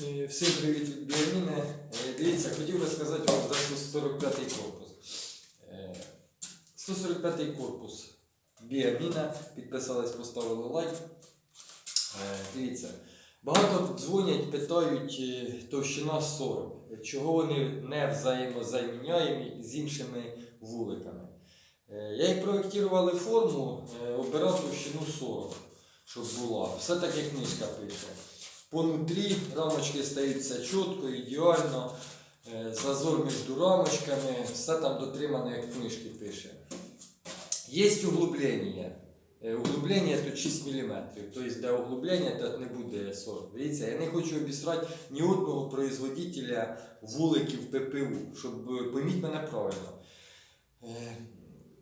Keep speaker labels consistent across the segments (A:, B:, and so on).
A: Е, Всім привіт від Біаміни. Е, Дивіться, хотів би сказати вам за 145-й корпус. Е, 145 корпус Біаміна. Підписались, поставили лайк. Е, Дивіться. Багато дзвонять, питають е, товщина 40. Чого вони не взаємозаміняємі з іншими вуликами. Е, Я як проєктували форму, е, обирав товщину 40, щоб була. Все так як книжка пише. Понутрі рамочки стаються чітко, ідеально. Е, Зазор між рамочками, все там дотримано, як в книжці пише. Є углублення. Е, Углублення тут 6 мм. Тобто, де углублення, тут не буде 40. Дивіться, я не хочу обісрати ні одного производителя вуликів ППУ, щоб поміть мене правильно. Е,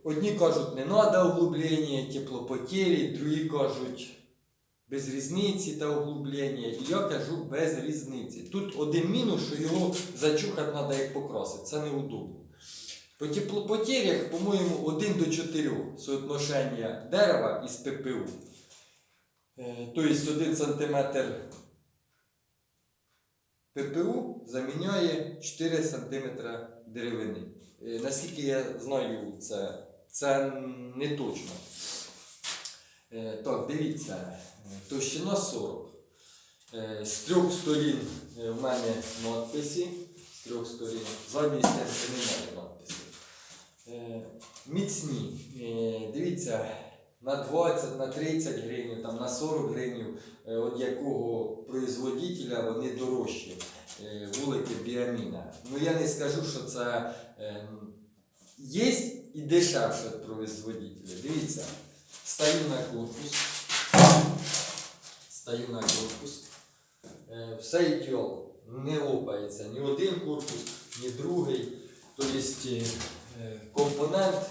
A: Одні кажуть, не треба углублення, теплопотері, другі кажуть, без різниці та углублення. І я кажу без різниці. Тут один мінус, що його зачухати треба як покрасити. Це неудобно. По теплопотерях, по-моєму, 1 до 4 соотношення дерева із ППУ. Е, Тобто 1 см ППУ заміняє 4 см деревини. Е, Наскільки я знаю, це, це не точно. Е, Так, дивіться, е, товщина 40. Е, З трьох сторін в мене надписи. З трьох сторін. Задньої стінки немає надписів. Міцні. Дивіться, на 20, на 30 гривень, там, на 40 гривень, от якого производителя вони дорожчі. Вулики біаміна. Ну я не скажу, що це е, є і дешевше від производителя. Дивіться, стою на корпус. Стою на корпус. Е, Все ідеал. Не лопається ні один корпус, ні другий. Тобто е, компонент,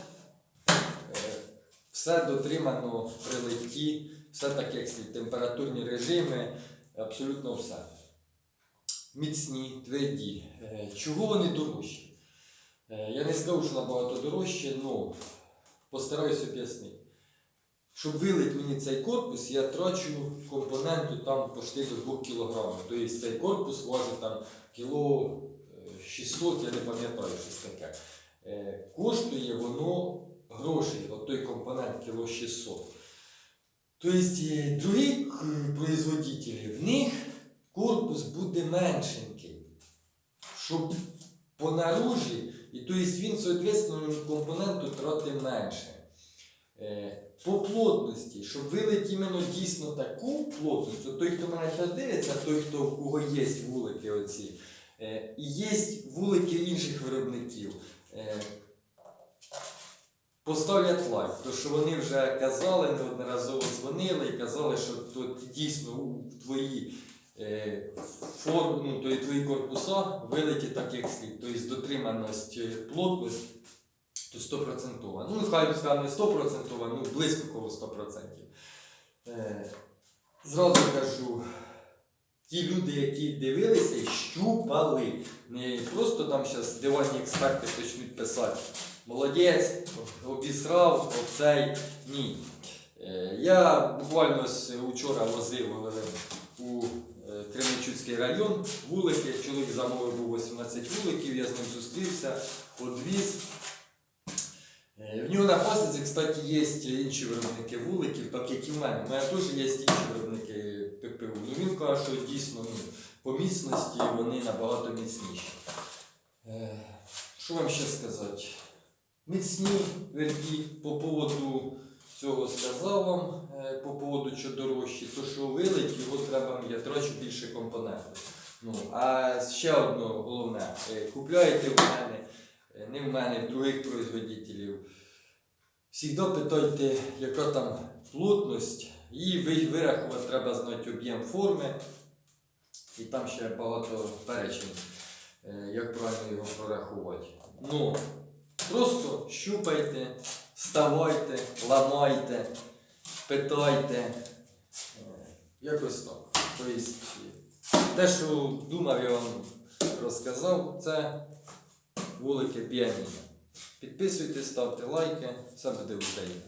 A: е, все дотримано при литті, все так як слід, температурні режими, абсолютно все. Міцні, тверді. Чого вони дорожчі? Я не скажу, що набагато дорожче, але постараюсь об'яснити. Щоб вилити мені цей корпус, я трачу компоненту там почти до 2 кг. Тобто цей корпус важить там кіло е, 600, я не пам'ятаю щось таке. Е, Коштує воно грошей, от той компонент кіло 600. Тобто е, другі производителі, в них корпус буде меншенький. Щоб по наружі, і тобто він, соответственно, компоненту тратить менше. Е, По плотності, щоб вилити іменно дійсно таку плотність, от той, хто мене зараз дивиться, той, хто у кого є вулики оці, е, і є вулики інших виробників. е, Поставлять лайк, тому що вони вже казали, неодноразово дзвонили і казали, що тут дійсно твої форм, ну, твої корпуса вилиті так, як слід. Тобто дотриманість плотності то 100%. Ну, хай скажемо не 100%, ну близько коло 100%. Е, зразу кажу, ті люди, які дивилися щупали, не просто там зараз диванні експерти почнуть писати. Молодець, обісрав, оцей. Ні. Е, Я буквально з учора возив у е, Кременчуцький район вулики. Чоловік замовив був 18 вуликів, я з ним зустрівся, одвіз. Е, В нього на пасіці, кстати, є інші виробники вуликів, так як і в мене. У мене теж є інші виробники ППУ. Ну він каже, що дійсно ну, по міцності вони набагато міцніші. Е, Що вам ще сказати? Міцні верді по поводу цього сказав вам, е, по поводу що дорожчі, то що вилить, його треба, я більше компонентів. Ну, а ще одне головне, купляєте в мене, не в мене, в других производителів. Всігда питайте, яка там плотність, і вирахувати треба знати об'єм форми. І там ще багато перечень, е, як правильно його прорахувати. Ну, просто щупайте, вставайте, ламайте, питайте. Е, Якось так. Тобто, те, що думав, я вам розказав, це вулики піаніно. Підписуйтесь, ставте лайки, все буде Україна.